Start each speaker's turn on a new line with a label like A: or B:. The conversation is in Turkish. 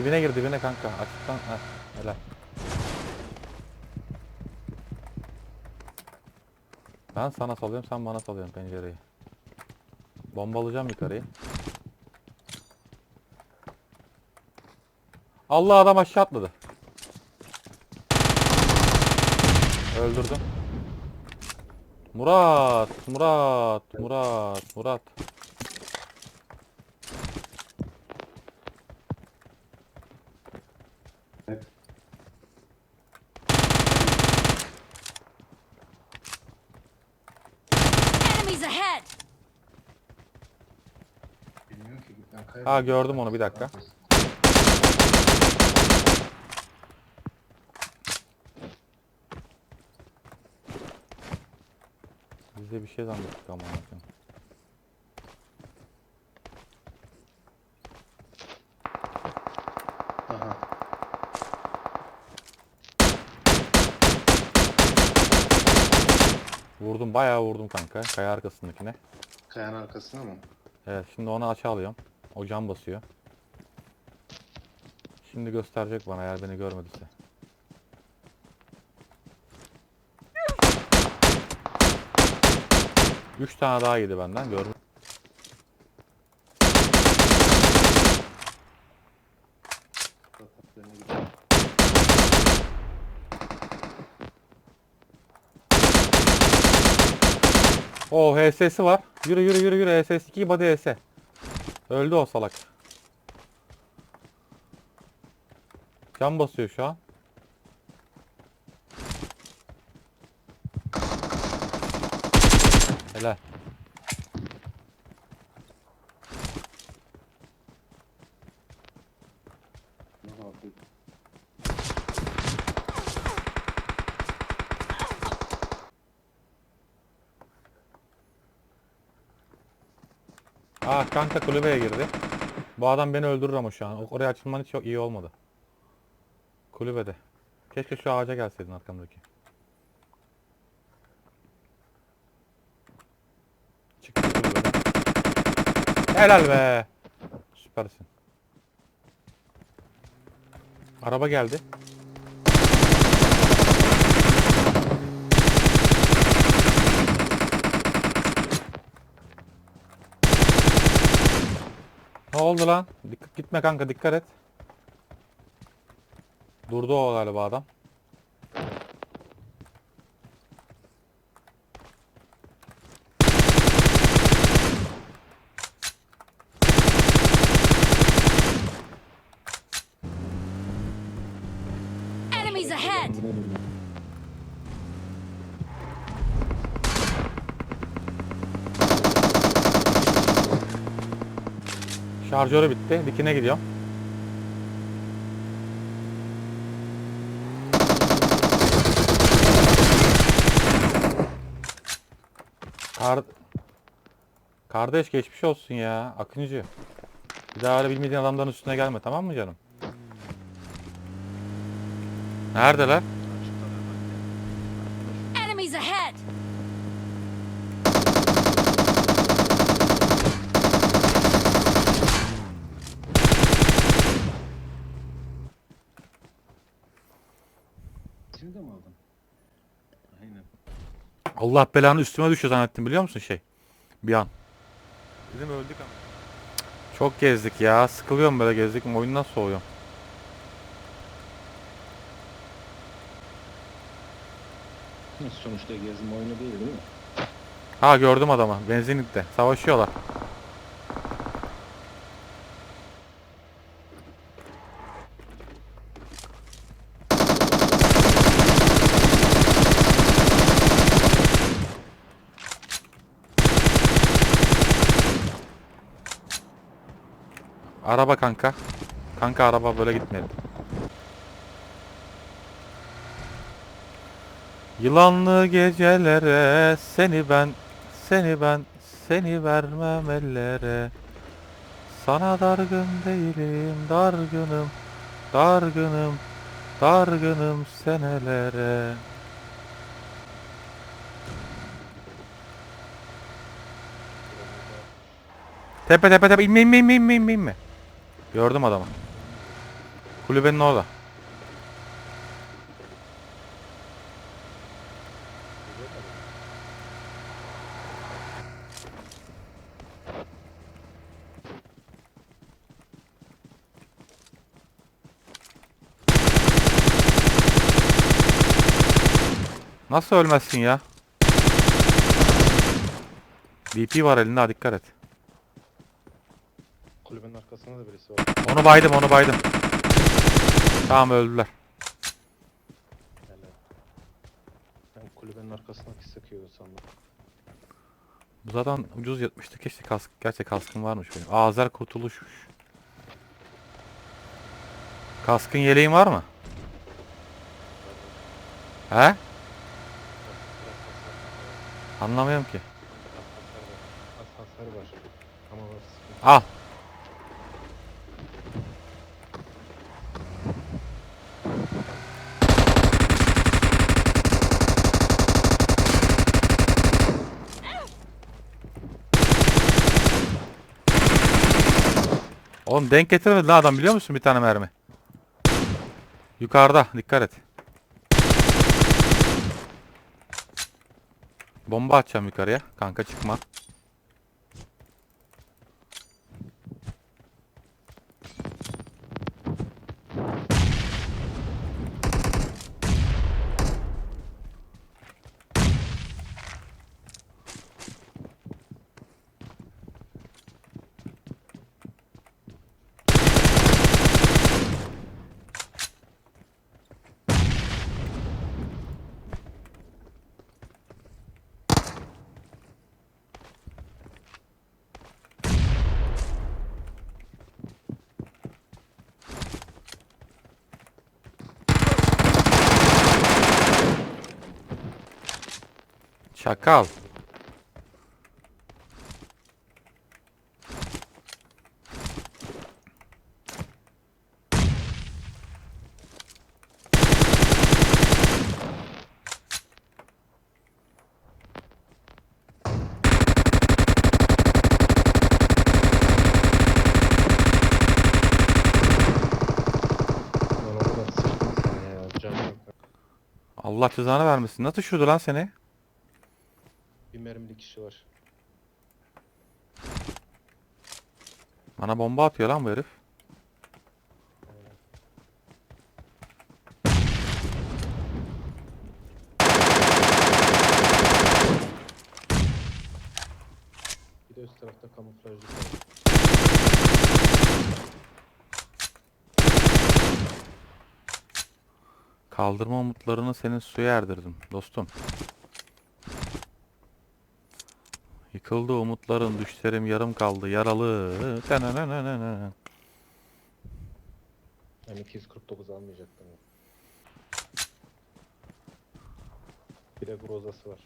A: Dibine gir dibine kanka. Açıktan. Heh, helal. Ben sana salıyorum sen bana salıyorsun pencereyi. Bombalayacağım yukarıyı. Allah adam aşağı atladı. Öldürdüm. Murat, Murat, Murat, Murat. Ha gördüm onu bir dakika. Biz de bir şey zannettik ama.
B: Aha.
A: Vurdum bayağı vurdum kanka. Kaya arkasındakine.
B: Kayanın arkasına mı?
A: Evet şimdi onu aşağı alıyorum. O cam basıyor. Şimdi gösterecek bana eğer beni görmediyse. Üç tane daha yedi benden
B: gidelim.
A: O HS'si var. Yürü yürü yürü yürü HS 2 body HS. Öldü o salak. Cam basıyor şu an. Helal.
B: Ne yapayım?
A: Aa kanka kulübeye girdi. Bu adam beni öldürür ama şu an. Oraya açılman hiç iyi olmadı. Kulübede. Keşke şu ağaca gelseydin arkamdaki. Çıktı kulübeden. Helal be. Süpersin. Araba geldi. Ne oldu lan? Dikkat gitme kanka dikkat et. Durdu o galiba adam.
C: Enemies ahead!
A: Şarjörü bitti. Dikine gidiyorum. Kar... Kardeş geçmiş olsun ya. Akıncı. Bir daha öyle bilmediğin adamların üstüne gelme tamam mı canım? Neredeler?
B: Seni de mi aldın? Aynen.
A: Allah belanı üstüme düşüyor zannettim biliyor musun şey? Bir an. Dedim öldük ama. Çok gezdik ya. Sıkılıyorum böyle gezdik. Oyundan soğuyorum.
D: Sonuçta gezme oyunu değil değil mi?
A: Ha gördüm adamı. Benzinlikte. Savaşıyorlar. Araba kanka. Kanka araba böyle gitmedi. Yılanlı gecelere seni ben, seni ben, seni vermem ellere. Sana dargın değilim, dargınım, dargınım, dargınım senelere. Tepe tepe tepe inme inme inme inme inme. Gördüm adamı. Kulübenin orada. Nasıl ölmezsin ya? DP var elinde dikkat et.
B: Kulübenin arkasında da birisi var.
A: Onu baydım onu baydım. Tamam öldüler.
B: Helal. Ben kulübenin arkasındaki sıkıyordu sandım.
A: Bu zaten ucuz yatmıştı. Keşke kask, gerçi kaskım varmış benim. Azer kurtuluşmuş. Kaskın yeleğin var mı? He? Anlamıyorum ki.
B: hasar var. Ama var.
A: Al. Oğlum denk getirmedi lan adam biliyor musun bir tane mermi? Yukarıda dikkat et. Bomba atacağım yukarıya. Kanka çıkma.
B: Yok.
A: Allah cezanı vermesin. Nasıl şurada lan seni?
B: Bir mermili kişi var.
A: Bana bomba atıyor lan bu herif.
B: Bir de üst tarafta kamuflajlı.
A: Kaldırma umutlarını senin suya erdirdim dostum. Yıkıldı umutların, düşlerim yarım kaldı, yaralı. Tenenenenenen.
B: Ben 249 almayacaktım. ya. Bir de grozası var.